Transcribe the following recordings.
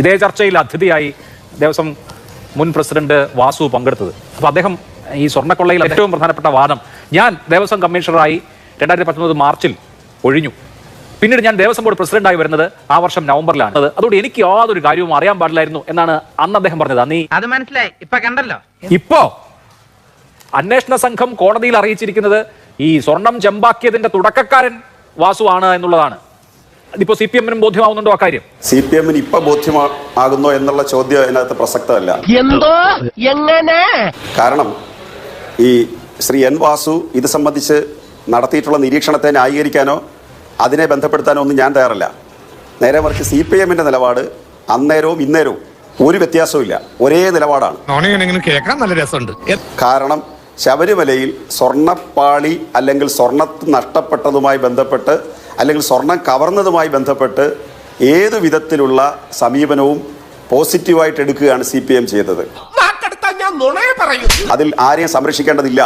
ഇതേ ചർച്ചയിൽ അതിഥിയായി ദേവസ്വം മുൻ പ്രസിഡന്റ് വാസു പങ്കെടുത്തത്. അപ്പൊ അദ്ദേഹം ഈ സ്വർണക്കൊള്ളയിൽ ഏറ്റവും പ്രധാനപ്പെട്ട വാദം ഞാൻ ദേവസ്വം കമ്മീഷണറായി രണ്ടായിരത്തി പത്തൊമ്പത് മാർച്ചിൽ ഒഴിഞ്ഞു. പിന്നീട് ഞാൻ ദേവസ്വം ബോർഡ് പ്രസിഡന്റായി വരുന്നത് ആ വർഷം നവംബറിലാണ്. അതുകൊണ്ട് എനിക്ക് യാതൊരു കാര്യവും അറിയാൻ പാടില്ലായിരുന്നു എന്നാണ് അന്ന് അദ്ദേഹം പറഞ്ഞത്. നീ അത് മനസ്സിലായി. ഇപ്പൊ കണ്ടല്ലോ. ഇപ്പോ അന്വേഷണ സംഘം കോടതിയിൽ അറിയിച്ചിരിക്കുന്നത് ഈ സ്വർണം ചെമ്പാക്കിയതിന്റെ തുടക്കക്കാരൻ വാസു ആണ് എന്നുള്ളതാണ്. ഇതിപ്പോ സി പി എമ്മിനും ബോധ്യമാവുന്നുണ്ടോ അക്കാര്യം സി പി എമ്മിന് ഇപ്പൊ ബോധ്യമാകുന്നോ എന്നുള്ള ചോദ്യം അതിനകത്ത് പ്രസക്തമല്ല. എന്തോ? എങ്ങനെ? കാരണം ഈ ശ്രീ എൻ വാസു ഇത് സംബന്ധിച്ച് നടത്തിയിട്ടുള്ള നിരീക്ഷണത്തെ ന്യായീകരിക്കാനോ അതിനെ ബന്ധപ്പെടുത്താനോ ഒന്നും ഞാൻ തയ്യാറല്ല. നേരെ മറിച്ച് സി പി എമ്മിന്റെ നിലപാട് അന്നേരവും ഇന്നേരവും ഒരു വ്യത്യാസവും ഒരേ നിലപാടാണ്. കേൾക്കാൻ നല്ല രസമുണ്ട്. കാരണം ശബരിമലയിൽ സ്വർണപ്പാളി അല്ലെങ്കിൽ സ്വർണ നഷ്ടപ്പെട്ടതുമായി ബന്ധപ്പെട്ട് അല്ലെങ്കിൽ സ്വർണം കവർന്നതുമായി ബന്ധപ്പെട്ട് ഏത് വിധത്തിലുള്ള സമീപനവും പോസിറ്റീവായിട്ട് എടുക്കുകയാണ് സി പി എം ചെയ്തത്. അതിൽ ആരെയും സംരക്ഷിക്കേണ്ടതില്ല.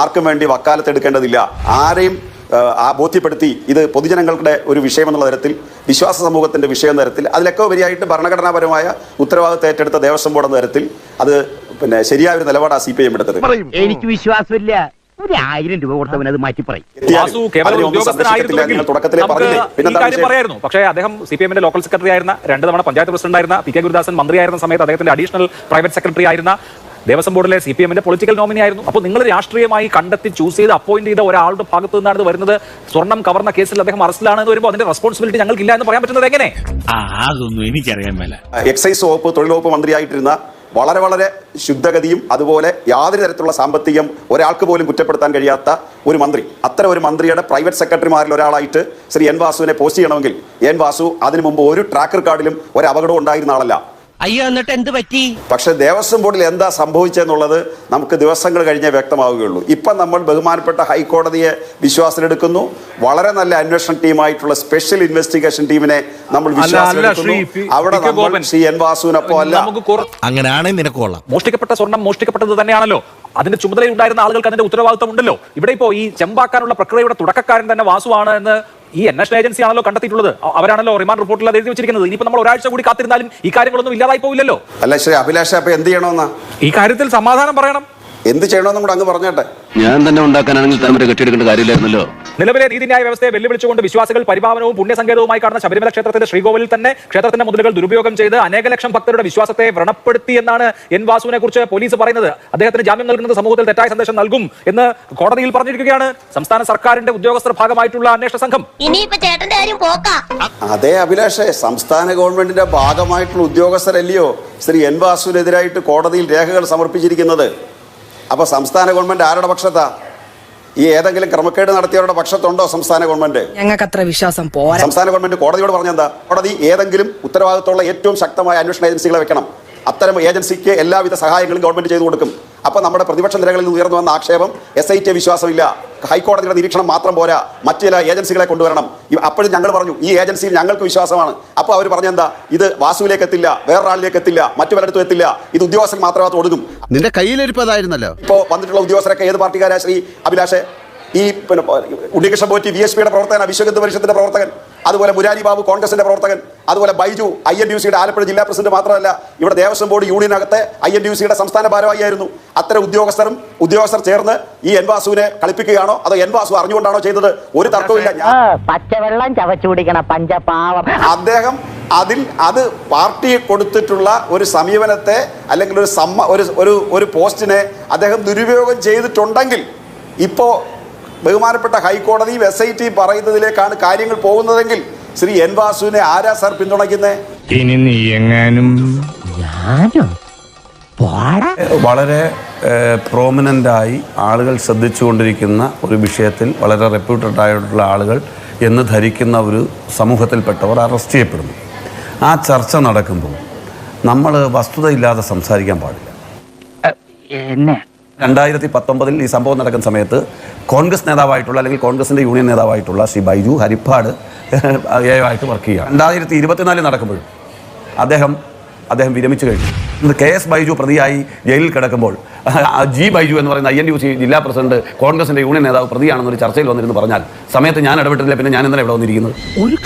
ആർക്കും വേണ്ടി വക്കാലത്ത് എടുക്കേണ്ടതില്ല. ആരെയും ബോധ്യപ്പെടുത്തി ഇത് പൊതുജനങ്ങളുടെ ഒരു വിഷയമെന്നുള്ള തരത്തിൽ വിശ്വാസ സമൂഹത്തിന്റെ വിഷയം തരത്തിൽ അതിലൊക്കെ ഉപരിയായിട്ട് ഭരണഘടനാപരമായ ഉത്തരവാദിത്തം ഏറ്റെടുത്ത ദേവസ്വം ബോർഡ് എന്ന തരത്തിൽ അത് പിന്നെ ശരിയായ ഒരു നിലപാടാണ് സി പി എം എടുത്തത്. എനിക്ക് വിശ്വാസമില്ല. ഒരു ആയിരം രൂപ കൊടുത്തവൻ അത് മാറ്റി പറയും. വാസു കേവലം ഒരു ഉദ്യോഗസ്ഥനായിരുന്നുവെങ്കിൽ തുടക്കത്തിലേ നമുക്ക് പറഞ്ഞില്ലേ? ഈ കാര്യം പറയായിരുന്നു. പക്ഷേ അദ്ദേഹം സി പി എമ്മിന്റെ ലോക്കൽ സെക്രട്ടറി ആയിരുന്ന രണ്ട് തവണ പഞ്ചായത്ത് പ്രസിഡന്റ് ആയിരുന്ന പി കെ ഗുരുദാസൻ മന്ത്രിയായിരുന്ന സമയത്ത് അദ്ദേഹത്തിന്റെ അഡീഷണൽ പ്രൈവറ്റ് സെക്രട്ടറി ആയിരുന്ന ദേവസ്വം ബോർഡിലെ സി പി എമ്മിന്റെ പൊളിറ്റിക്കൽ നോമിനി ആയിരുന്നു. അപ്പോൾ നിങ്ങൾ രാഷ്ട്രീയമായി കണ്ടെത്തി ചൂസ് ചെയ്ത് അപ്പോയിന്റ് ചെയ്ത ഒരാളുടെ ഭാഗത്തു നിന്നാണ് ഇത് വരുന്നത്. സ്വർണം കവർന്ന കേസിൽ അദ്ദേഹം അറസ്റ്റിലാണെന്ന് വരുമ്പോൾ അതിന്റെ റെസ്പോൺസിബിലിറ്റി ഞങ്ങൾക്ക് ഇല്ല എന്ന് പറയാൻ പറ്റുന്നത് എങ്ങനെ? ആ അതൊന്നും എനിക്കറിയാൻ മേല. എക്സൈസ് വകുപ്പ് തൊഴിൽ വകുപ്പ് മന്ത്രിയായിട്ടിരുന്ന വളരെ വളരെ ശുദ്ധഗതിയും അതുപോലെ യാതൊരു തരത്തിലുള്ള സാമ്പത്തികം ഒരാൾക്ക് പോലും കുറ്റപ്പെടുത്താൻ കഴിയാത്ത ഒരു മന്ത്രി. അത്തരം ഒരു മന്ത്രിയുടെ പ്രൈവറ്റ് സെക്രട്ടറിമാരിൽ ഒരാളായിട്ട് ശ്രീ എൻ വാസുവിനെ പോസ്റ്റ് ചെയ്യണമെങ്കിൽ എൻ വാസു അതിനു മുമ്പ് ഒരു ട്രാക്ക് റെക്കോർഡിലും ഒരു അപകടം ഉണ്ടായിരുന്ന ആളല്ല. അയ്യോ എന്നിട്ട് എന്ത് പറ്റി? പക്ഷെ ദേവസ്വം ബോർഡിൽ എന്താ സംഭവിച്ചെന്നുള്ളത് നമുക്ക് ദിവസങ്ങൾ കഴിഞ്ഞേ വ്യക്തമാവുകയുള്ളൂ. ഇപ്പം നമ്മൾ ബഹുമാനപ്പെട്ട ഹൈക്കോടതിയെ വിശ്വാസത്തിലെടുക്കുന്നു. വളരെ നല്ല അന്വേഷണ ടീമായിട്ടുള്ള സ്പെഷ്യൽ ഇൻവെസ്റ്റിഗേഷൻ ടീമിനെ നമ്മൾ വിശ്വാസത്തിലെടുക്കുന്നു. അവിടെ നമ്മൾ ശ്രീ എൻ വാസുവിനൊപ്പം അല്ല. അങ്ങനെയാണെങ്കിൽ നിനക്ക് കൊള്ളാം. മോഷ്ടിക്കപ്പെട്ട സ്വർണം മോഷ്ടിക്കപ്പെട്ടത് തന്നെയാണല്ലോ. അതിന്റെ ചുമതലയുണ്ടായിരുന്ന ആളുകൾക്ക് അതിന്റെ ഉത്തരവാദിത്വം ഉണ്ടല്ലോ. ഇവിടെ ഇപ്പോ ഈ ചെമ്പാക്കാനുള്ള പ്രക്രിയയുടെ തുടക്കക്കാരൻ തന്നെ വാസുവാണ് എന്ന് ഈ അന്വേഷണ ഏജൻസി ആണല്ലോ കണ്ടെത്തിയിട്ടുള്ളത്. അവരാണല്ലോ റിമാൻഡ് റിപ്പോർട്ടിൽ അത് എഴുതി വെച്ചിരിക്കുന്നത്. ഇനിയിപ്പോ നമ്മൾ ഒരാഴ്ച കൂടി കാത്തിരുന്നാലും ഈ കാര്യങ്ങളൊന്നും ഇല്ലാതായി പോവില്ലല്ലോ. അല്ല ശ്രീ അഭിലാഷ അപ്പൊ എന്ത് ചെയ്യണമെന്നാ? ഈ കാര്യത്തിൽ സമാധാനം പറയണം. എന്ത് ചെയ്യണമെന്നും കൂടെ അങ്ങ് പറഞ്ഞാട്ടെ. ഞാൻ തന്നെ ഉണ്ടാക്കാനാണെങ്കിൽ താമര കെട്ടിയെടുക്കേണ്ട കാര്യമില്ലായിരുന്നല്ലോ. നിലവിലെ നീതിന്യായ വ്യവസ്ഥയെ വെല്ലുവിളിച്ചുകൊണ്ട് വിശ്വാസികൾ പരിപാവനവും പുണ്യസങ്കേതവുമായി കാണുന്ന ശബരിമല ക്ഷേത്രത്തിന്റെ ശ്രീകോവിലിൽ തന്നെ ക്ഷേത്രത്തിന്റെ മുതലുകൾ ദുരുപയോഗം ചെയ്ത് അനേക ലക്ഷം ഭക്തരുടെ വിശ്വാസത്തെ വ്രണപ്പെടുത്തി എന്നാണ് എൻ വാസുവിനെ കുറിച്ച് പോലീസ് പറയുന്നത്. അദ്ദേഹത്തിന് ജാമ്യം നൽകുന്നത് സമൂഹത്തിൽ തെറ്റായ സന്ദേശം നൽകും എന്ന് കോടതിയിൽ പറഞ്ഞിരിക്കുകയാണ് സംസ്ഥാന സർക്കാരിന്റെ ഉദ്യോഗസ്ഥർ ഭാഗമായിട്ടുള്ള അന്വേഷണ സംഘം. അതെ അഭിലാഷേ സംസ്ഥാന ഗവൺമെന്റിന്റെ ഭാഗമായിട്ടുള്ള ഉദ്യോഗസ്ഥരല്ലയോ ശ്രീ എൻ വാസുവിനെതിരായിട്ട് കോടതിയിൽ രേഖകൾ സമർപ്പിച്ചിരിക്കുന്നത്? അപ്പൊ സംസ്ഥാന ഗവൺമെന്റ് ആരുടെ പക്ഷത്താ? ഈ ഏതെങ്കിലും ക്രമക്കേട് നടത്തിയവരുടെ പക്ഷത്തുണ്ടോ സംസ്ഥാന ഗവൺമെന്റ്? ഞങ്ങൾക്ക് അത്ര വിശ്വാസം പോരാ. സംസ്ഥാന ഗവൺമെന്റ് കോടതിയോട് പറഞ്ഞെന്താ കോടതി ഏതെങ്കിലും ഉത്തരവാദിത്തമുള്ള ഏറ്റവും ശക്തമായ അന്വേഷണ ഏജൻസികളെ വെക്കണം. അത്തരം ഏജൻസിക്ക് എല്ലാവിധ സഹായങ്ങളും ഗവൺമെന്റ് ചെയ്തു കൊടുക്കും. അപ്പൊ നമ്മുടെ പ്രതിപക്ഷ നിരകളിൽ നിന്ന് ഉയർന്നു വന്ന ആക്ഷേപം എസ് ഐ ടി വിശ്വാസമില്ല. ഹൈക്കോടതിയുടെ നിരീക്ഷണം മാത്രം പോരാ. മറ്റു ചില ഏജൻസികളെ കൊണ്ടുവരണം. അപ്പോഴും ഞങ്ങൾ പറഞ്ഞു ഈ ഏജൻസിയിൽ ഞങ്ങൾക്ക് വിശ്വാസമാണ്. അപ്പോൾ അവർ പറഞ്ഞെന്താ ഇത് വാസുവിലേക്ക് എത്തില്ല വേറൊരാളിലേക്ക് എത്തില്ല മറ്റു പലയിടത്തും എത്തില്ല. ഇത് ഉദ്യോഗസ്ഥർ മാത്രമേ ഒടുങ്ങും. നിന്റെ കയ്യിലിരിപ്പതായിരുന്നല്ലോ ഇപ്പോൾ വന്നിട്ടുള്ള ഉദ്യോഗസ്ഥരൊക്കെ ഏത് പാർട്ടിക്കാരാ ശ്രീ അഭിലാഷെ? ഈ പിന്നെ ഉണ്ണികൃഷ്ണൻ പോറ്റി വി എസ് പിയുടെ പ്രവർത്തകൻ അഭിഷേകത്ത് പരിഷത്തിന്റെ പ്രവർത്തകൻ. അതുപോലെ മുരാരി ബാബു കോൺഗ്രസിന്റെ പ്രവർത്തകൻ. അതുപോലെ ബൈജു ഐ എൻ ഡി സിയുടെ ആലപ്പുഴ ജില്ലാ പ്രസിഡന്റ് മാത്രമല്ല ഇവിടെ ദേവസ്വം ബോർഡ് യൂണിയനകത്തെ ഐ എൻ ഡി സിയുടെ സംസ്ഥാന ഭാരവാഹിയായിരുന്നു. അത്തരം ഉദ്യോഗസ്ഥരും ഉദ്യോഗസ്ഥർ ചേർന്ന് ഈ എൻ വാസുവിനെ കളിപ്പിക്കുകയാണോ? അതോ എൻ വാസു അറിഞ്ഞുകൊണ്ടാണോ ചെയ്തത്? ഒരു തർക്കവും പച്ചവെള്ളം ചവച്ചു കുടിക്കണ പഞ്ചപാവം. അദ്ദേഹം അതിൽ അത് പാർട്ടി കൊടുത്തിട്ടുള്ള ഒരു സമീപനത്തെ അല്ലെങ്കിൽ ഒരു സമ്മ ഒരു ഒരു ഒരു പോസ്റ്റിനെ അദ്ദേഹം ദുരുപയോഗം ചെയ്തിട്ടുണ്ടെങ്കിൽ ഇപ്പോൾ ബഹുമാനപ്പെട്ട ഹൈക്കോടതിയും എസ് ഐ ടി പറയുന്നതിലേക്കാണ് കാര്യങ്ങൾ പോകുന്നതെങ്കിൽ ശ്രീ എൻ വാസുവിനെ ആരാ സാർ പിന്തുണയ്ക്കുന്നത് ഇനി നീ എങ്ങാനും വളരെ പ്രോമിനന്റായി ആളുകൾ ശ്രദ്ധിച്ചുകൊണ്ടിരിക്കുന്ന ഒരു വിഷയത്തിൽ വളരെ റെപ്യൂട്ടഡ് ആയിട്ടുള്ള ആളുകൾ എന്ന് ധരിക്കുന്ന ഒരു സമൂഹത്തിൽപ്പെട്ടവർ അറസ്റ്റ് ചെയ്യപ്പെടുന്നു. ആ ചർച്ച നടക്കുമ്പോൾ നമ്മൾ വസ്തുതയില്ലാതെ സംസാരിക്കാൻ പാടില്ല. എന്നെ? രണ്ടായിരത്തി പത്തൊമ്പതിൽ ഈ സംഭവം നടക്കുന്ന സമയത്ത് കോൺഗ്രസ് നേതാവായിട്ടുള്ള അല്ലെങ്കിൽ കോൺഗ്രസിന്റെ യൂണിയൻ നേതാവായിട്ടുള്ള ശ്രീ ബൈജു ഹരിപ്പാട് ആയിട്ട് വർക്ക് ചെയ്യുക രണ്ടായിരത്തി ഇരുപത്തിനാലിൽ നടക്കുമ്പോഴും അദ്ദേഹം അദ്ദേഹം വിരമിച്ചു കഴിഞ്ഞു. ഇന്ന് കെ എസ് ബൈജു പ്രതിയായി ജയിലിൽ കിടക്കുമ്പോൾ ജി ബൈജു എന്ന് പറയുന്ന ഐ എൻ യു സി ജില്ലാ പ്രസിഡന്റ് കോൺഗ്രസിന്റെ യൂണിയൻ നേതാവ് പ്രതിയാണെന്നൊരു ചർച്ചയിൽ വന്നിരുന്നു പറഞ്ഞാൽ സമയത്ത് ഞാൻ ഇടപെട്ടില്ല പിന്നെ ഞാൻ ഇന്നലെ ഇവിടെ വന്നിരിക്കുന്നത്. ഒരു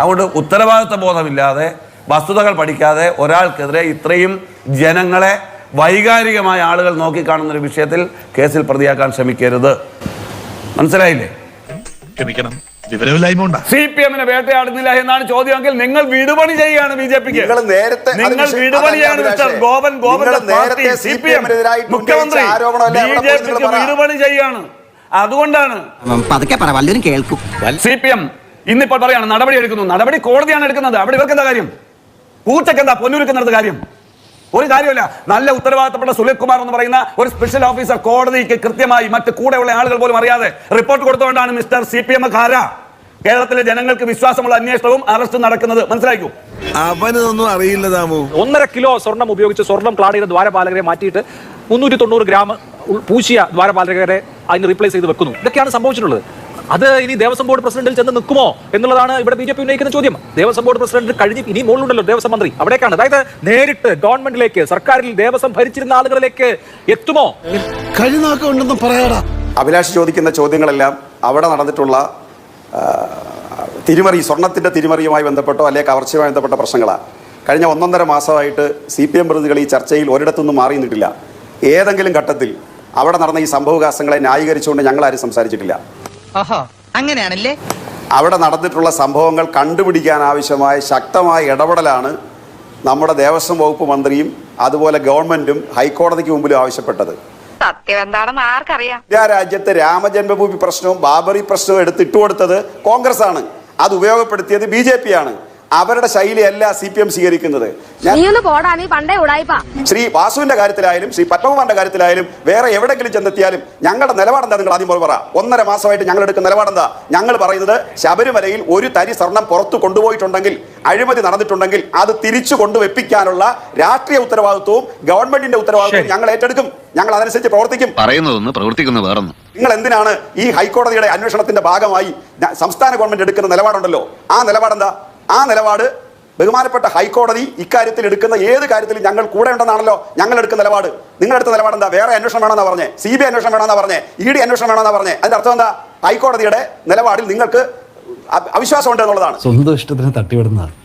അതുകൊണ്ട് ഉത്തരവാദിത്വ ബോധമില്ലാതെ വസ്തുതകൾ പഠിക്കാതെ ഒരാൾക്കെതിരെ ഇത്രയും ജനങ്ങളെ വൈകാരികമായ ആളുകൾ നോക്കിക്കാണുന്ന ഒരു വിഷയത്തിൽ കേസിൽ പ്രതിയാക്കാൻ ശ്രമിക്കരുത്. മനസ്സിലായില്ലേ? ക്ഷമിക്കണം. സി പി എമ്മിനെ വേട്ടയാടുന്നില്ല എന്നാണ് ചോദ്യമെങ്കിൽ നിങ്ങൾ വിടുപണി ചെയ്യുകയാണ് ബി ജെ പിക്ക്. നിങ്ങൾ നേരത്തെ നിങ്ങൾ വിഷയം- വിടുപണിയാണ് മിസ്റ്റർ. ഗോപൻ ഗോപന്റെ പാർട്ടി സി പി എം മുഖ്യമന്ത്രി ബി ജെ പിക്ക് വീടുപണി ചെയ്യാണ്. അതുകൊണ്ടാണ് സി പി എം ഇന്നിപ്പോൾ പറയാണ് നടപടി എടുക്കുന്നു. നടപടി കോടതിയാണ് എടുക്കുന്നത്. അവിടെ ഇവർക്ക് എന്താ കാര്യം? പൂച്ചക്ക് എന്താ പൊന്നൂരുക്കുന്നിടത്ത് കാര്യം? ഒരു കാര്യമില്ല. നല്ല ഉത്തരവാദിത്തപ്പെട്ട സുനിൽ കുമാർ എന്ന് പറയുന്ന ഒരു സ്പെഷ്യൽ ഓഫീസർ കോടതിക്ക് കൃത്യമായി മറ്റ് കൂടെയുള്ള ആളുകൾ പോലും അറിയാതെ റിപ്പോർട്ട് കൊടുത്തുകൊണ്ടാണ് മിസ്റ്റർ സി പി എം കേരളത്തിലെ ജനങ്ങൾക്ക് വിശ്വാസമുള്ള അന്വേഷണവും അറസ്റ്റും നടക്കുന്നത്. മനസ്സിലാക്കൂ അവനൊന്നും അറിയില്ല താമു ഒന്നര കിലോ സ്വർണം ഉപയോഗിച്ച് സ്വർണം ക്ലാഡ് ചെയ്ത ദ്വാരപാലകരെ മാറ്റിയിട്ട് മുന്നൂറ്റി തൊണ്ണൂറ് ഗ്രാം ഉൾ- പൂശിയ ദ്വാരപാലകരെ അതിന് റീപ്ലേസ് ചെയ്ത് വെക്കുന്നു. ഇതൊക്കെയാണ് സംഭവിച്ചിട്ടുള്ളത്. അത് ഇനി ദേവസ്വം ബോർഡ് പ്രസിഡന്റിൽ ചെന്ന് നിൽക്കുമോ എന്നുള്ളതാണ് ഇവിടെ ബി ജെ പി ഉന്നയിക്കുന്ന ചോദ്യം. ദേവസ്വം ബോർഡ് പ്രസിഡന്റ് കഴിഞ്ഞ് ഇനി മുകളിലുണ്ടല്ലോ ദേവസ്വം മന്ത്രി. അവിടേക്കാണ്. അതായത് നേരിട്ട് ഗവൺമെന്റിലേക്ക് സർക്കാരിൽ ദേവസ്വം ഭരിച്ചിരുന്ന ആളുകളിലേക്ക് എത്തുമോ? ഉണ്ടെന്ന് പറയാടാ. അഭിലാഷ് ചോദിക്കുന്ന ചോദ്യങ്ങളെല്ലാം അവിടെ നടന്നിട്ടുള്ള തിരിമറി സ്വർണത്തിന്റെ തിരിമറിയുമായി ബന്ധപ്പെട്ടോ അല്ലെങ്കിൽ കവർച്ചയുമായി ബന്ധപ്പെട്ട പ്രശ്നങ്ങളാണ് കഴിഞ്ഞ ഒന്നൊന്നര മാസമായിട്ട് സി പി എം പ്രതികൾ ഈ ചർച്ചയിൽ ഒരിടത്തൊന്നും മാറി നിന്നിട്ടില്ല. ഏതെങ്കിലും ഘട്ടത്തിൽ അവിടെ നടന്ന ഈ സംഭവവികാസങ്ങളെ ന്യായീകരിച്ചുകൊണ്ട് ഞങ്ങളാരും സംസാരിച്ചിട്ടില്ല. ഓഹോ അങ്ങനെയാണല്ലേ? അവിടെ നടന്നിട്ടുള്ള സംഭവങ്ങൾ കണ്ടുപിടിക്കാൻ ആവശ്യമായ ശക്തമായ ഇടപെടലാണ് നമ്മുടെ ദേവസ്വം വകുപ്പ് മന്ത്രിയും അതുപോലെ ഗവൺമെന്റും ഹൈക്കോടതിക്ക് മുമ്പിലും ആവശ്യപ്പെട്ടത്. സത്യം എന്താണെന്ന് ആർക്കറിയാം? ഇന്ത്യ രാജ്യത്ത് രാമജന്മഭൂമി പ്രശ്നവും ബാബറി പ്രശ്നവും എടുത്തിട്ടുകൊടുത്തത് കോൺഗ്രസ് ആണ് അത് ഉപയോഗപ്പെടുത്തിയത് ബി ജെ പി ആണ്. അവരുടെ ശൈലിയല്ല സി പി എം സ്വീകരിക്കുന്നത്. നീ ഒന്ന് പോടാ നീ പണ്ടേ ഉടായിപ്പാ. ശ്രീ വാസുവിന്റെ കാര്യത്തിലായാലും ശ്രീ പത്മകുമാറിന്റെ കാര്യത്തിലായാലും വേറെ എവിടെങ്കിലും ചെന്നെത്തിയാലും ഞങ്ങളുടെ നിലപാടെന്താ നിങ്ങൾ ആദ്യം പോലെ പറ. ഒന്നര മാസമായിട്ട് ഞങ്ങൾ എടുക്കുന്ന നിലപാടെന്താ ഞങ്ങൾ പറയുന്നത് ശബരിമലയിൽ ഒരു തരി സ്വർണം പുറത്തു കൊണ്ടുപോയിട്ടുണ്ടെങ്കിൽ അഴിമതി നടന്നിട്ടുണ്ടെങ്കിൽ അത് തിരിച്ചു കൊണ്ടുവെപ്പിക്കാനുള്ള രാഷ്ട്രീയ ഉത്തരവാദിത്വവും ഗവൺമെന്റിന്റെ ഉത്തരവാദിത്വവും ഞങ്ങൾ ഏറ്റെടുക്കും. ഞങ്ങൾ അതനുസരിച്ച് പ്രവർത്തിക്കും. പറയുന്നതൊന്ന് പ്രവർത്തിക്കുന്ന വേറൊന്നും. നിങ്ങൾ എന്തിനാണ് ഈ ഹൈക്കോടതിയുടെ അന്വേഷണത്തിന്റെ ഭാഗമായി സംസ്ഥാന ഗവൺമെന്റ് എടുക്കുന്ന നിലപാടുണ്ടല്ലോ? ആ നിലപാടെന്താ? ആ നിലപാട് ബഹുമാനപ്പെട്ട ഹൈക്കോടതി ഇക്കാര്യത്തിൽ എടുക്കുന്ന ഏത് കാര്യത്തിൽ ഞങ്ങൾ കൂടെ ഉണ്ടെന്നാണല്ലോ ഞങ്ങൾ എടുക്കുന്ന നിലപാട്. നിങ്ങൾ എടുത്ത നിലപാട് എന്താ? വേറെ അന്വേഷണം വേണമെന്നാ പറഞ്ഞേ. സി ബി ഐ അന്വേഷണം വേണമെന്നാ പറഞ്ഞേ. ഇ ഡി അന്വേഷണം വേണമെന്നാ പറഞ്ഞേ. അതിന്റെ അർത്ഥം എന്താ? ഹൈക്കോടതിയുടെ നിലപാടിൽ നിങ്ങൾക്ക് അവിശ്വാസം അവിശ്വാസമുണ്ട് എന്നുള്ളതാണ്. സ്വന്തം ഇഷ്ടത്തിന് തട്ടിവിടുന്ന പറയും.